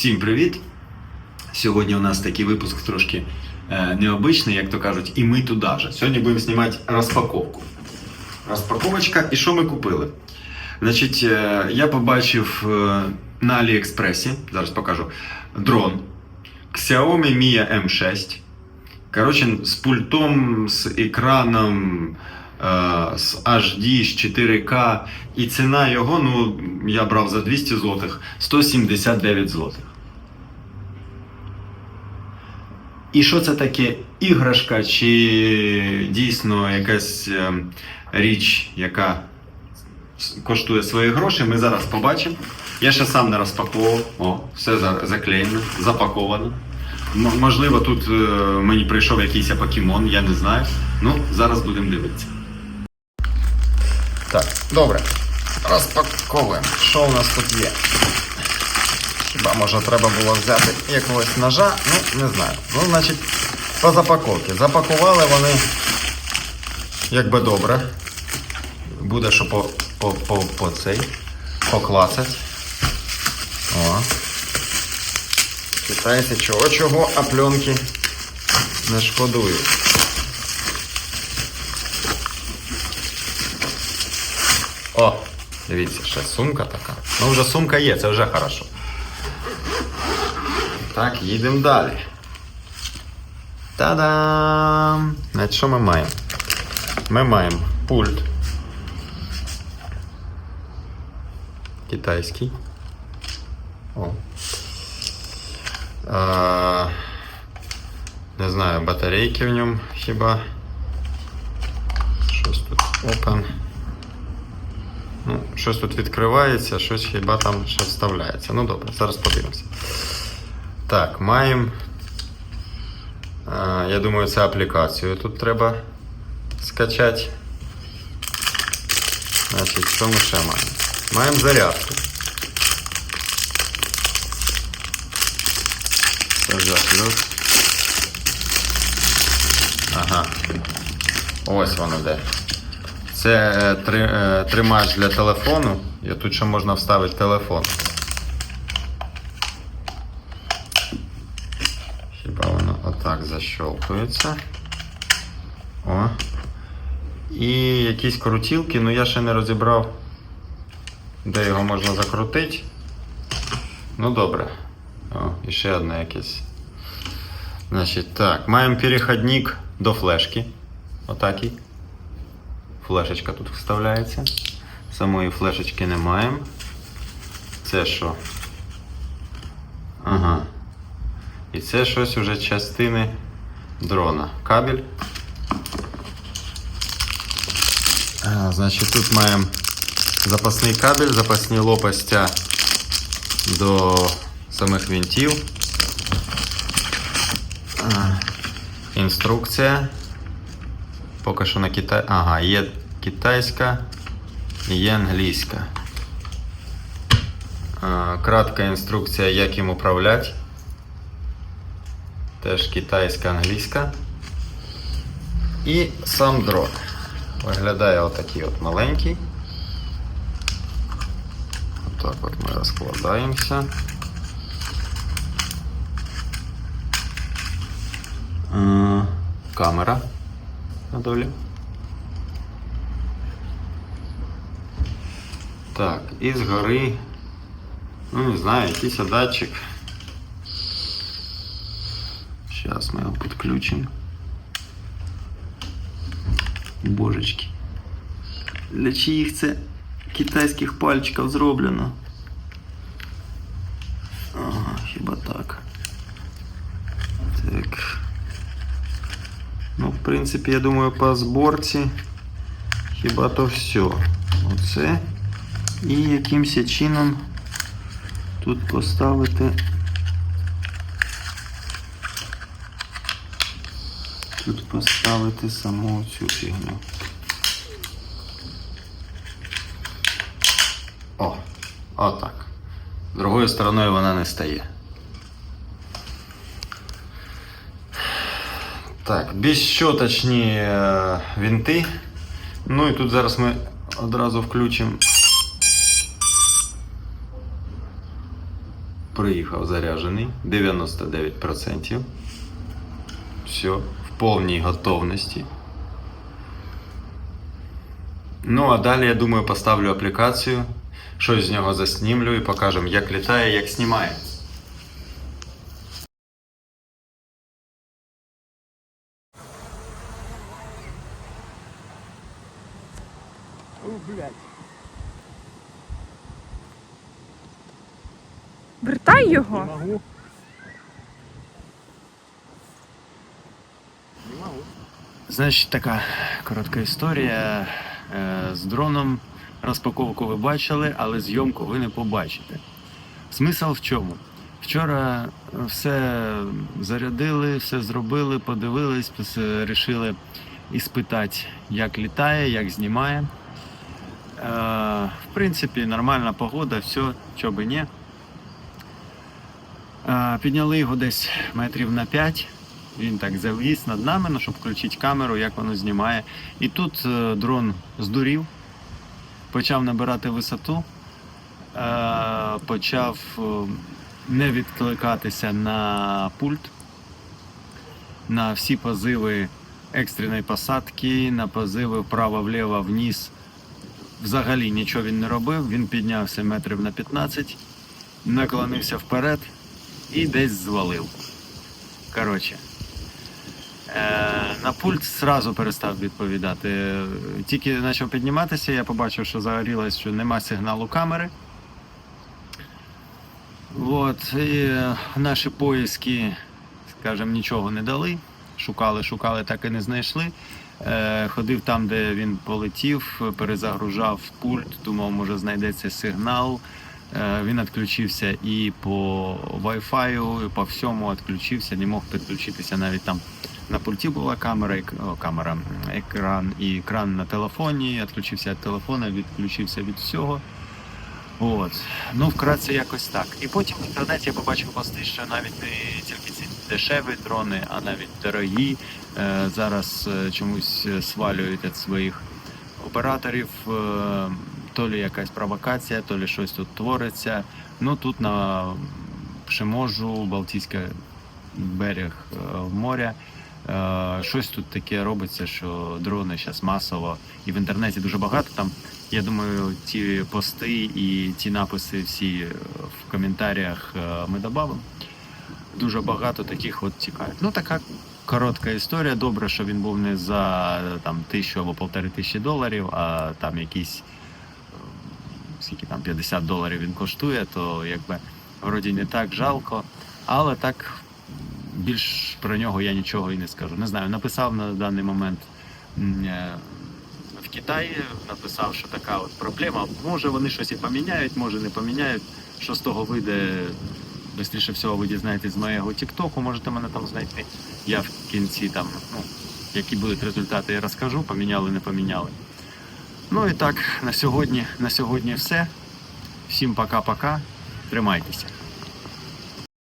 Всім привіт! Сьогодні у нас такий випуск трошки е, необичний, як то кажуть, і ми туди же. Сьогодні будемо знімати розпаковку. Розпаковочка, і що ми купили? Значить, е, я побачив е, на Аліекспресі, зараз покажу, дрон Xiaomi Mi M6. Коротше, з пультом, з екраном, е, з HD, з 4К. І ціна його, ну, я брав за 200 злотих, 179 злотих. І що це таке іграшка, чи дійсно якась е, річ, яка коштує свої гроші, ми зараз побачимо. Я ще сам не розпаковував. О, все за- заклеєно, запаковано. Можливо, тут е, мені прийшов якийсь покемон, я не знаю. Ну, зараз будемо дивитися. Так, добре. Розпаковуємо. Що у нас тут є? Хіба може треба було взяти якогось ножа? Ну, не знаю. Ну, значить, по запаковці. Запакували вони якби добре. Буде що по, по, по, по цей поклацать. О. Китайці чого чого, а пленки не шкодують. О, дивіться, ще сумка така. Ну, вже сумка є, це вже хорошо. Так, їдемо далі. Та-дам! Значить, що ми маємо? Ми маємо пульт. Китайський. О. А, не знаю, батарейки в ньому хіба. Щось тут open. Ну, щось тут відкривається, щось хіба там ще вставляється. Ну добре, зараз подивимося. Так, маємо. Я думаю, це аплікацію тут треба скачати. Значить, що ми ще маємо? Маємо зарядку. Це вже плюс. Ага. Ось воно де. Це е, е, тримач для телефону. І тут ще можна вставити телефон. Хіба воно отак защелкується. О. І якісь крутілки, ну я ще не розібрав, де його можна закрутити. Ну добре. О, і ще одне якесь. Значить, так, маємо переходник до флешки. Отакий. Флешечка тут вставляється. Самої флешечки не маємо. Це що? Ага. І це щось уже частини дрона. Кабель. А, значить, тут маємо запасний кабель, запасні лопастя до самих винтів. Інструкція. Поки що на китай. Ага, є китайська і є англійська. Кратка інструкція, як їм управляти. Теж китайська, англійська. І сам дрон. Виглядає отакий от маленький. Отак от ми розкладаємося. Е, Камера на долі. Так, і згори, ну не знаю, якийсь датчик. Зараз ми його підключимо. Божечки. Для чиїх це китайських пальчиків зроблено? Ага, хіба так. Так. Ну, в принципі, я думаю, по зборці хіба то все. Оце. І якимось чином тут поставити. Тут поставити саму цю фігню. О, отак. Другою стороною вона не стає. Так, безщоточні е, вінти. Ну і тут зараз ми одразу включимо приїхав заряджений 99%. Все, повній готовності. Ну, а далі, я думаю, поставлю аплікацію, щось з нього заснімлю і покажемо, як літає, як знімає. Вертай його. Значить, така коротка історія. Е, З дроном розпаковку ви бачили, але зйомку ви не побачите. Смисл в чому? Вчора все зарядили, все зробили, подивились, вирішили іспитати, як літає, як знімає. Е, В принципі, нормальна погода, все, що би ні. Е, Підняли його десь метрів на 5. Він так завис над нами, ну, щоб включити камеру, як воно знімає. І тут е, дрон здурів, почав набирати висоту, е, почав е, не відкликатися на пульт, на всі позиви екстреної посадки, на позиви вправо-вліво, вниз. Взагалі нічого він не робив. Він піднявся метрів на 15, наклонився вперед і десь звалив. Коротше. Е, на пульт зразу перестав відповідати. Тільки почав підніматися, я побачив, що загорілось, що нема сигналу камери. От, і наші поиски, скажімо, нічого не дали. Шукали, шукали, так і не знайшли. Е, ходив там, де він полетів, перезагружав пульт, думав, може знайдеться сигнал. Е, Він відключився і по Wi-Fi, і по всьому відключився, не мог підключитися навіть там. На пульті була камера, о, камера, екран і екран на телефоні. Відключився від телефона, відключився від всього. От. Ну, вкратце якось так. І потім в інтернеті я побачив пости, що навіть не тільки ці дешеві дрони, а навіть дорогі е, зараз е, чомусь свалюють від своїх операторів. То лі якась провокація, то лі щось тут твориться. Ну тут на Пшеможу, Балтійський берег е, моря. Е, Щось тут таке робиться, що дрони зараз масово і в інтернеті дуже багато. Там я думаю, ті пости і ті написи всі е, в коментарях ми додамо. Дуже багато таких от тікають. Ну така коротка історія. Добре, що він був не за там тисячу або полтори тисячі доларів, а там якісь скільки там 50 доларів він коштує, то якби вроді не так жалко. Але так більш про нього я нічого і не скажу. Не знаю, написав на даний момент е, в Китаї, написав, що така от проблема. Може вони щось і поміняють, може не поміняють. Що з того вийде, швидше всього ви дізнаєтесь з моєго Тіктоку, можете мене там знайти. Я в кінці там, ну, які будуть результати, я розкажу, поміняли, не поміняли. Ну і так, на сьогодні, на сьогодні все. Всім пока-пока. Тримайтеся.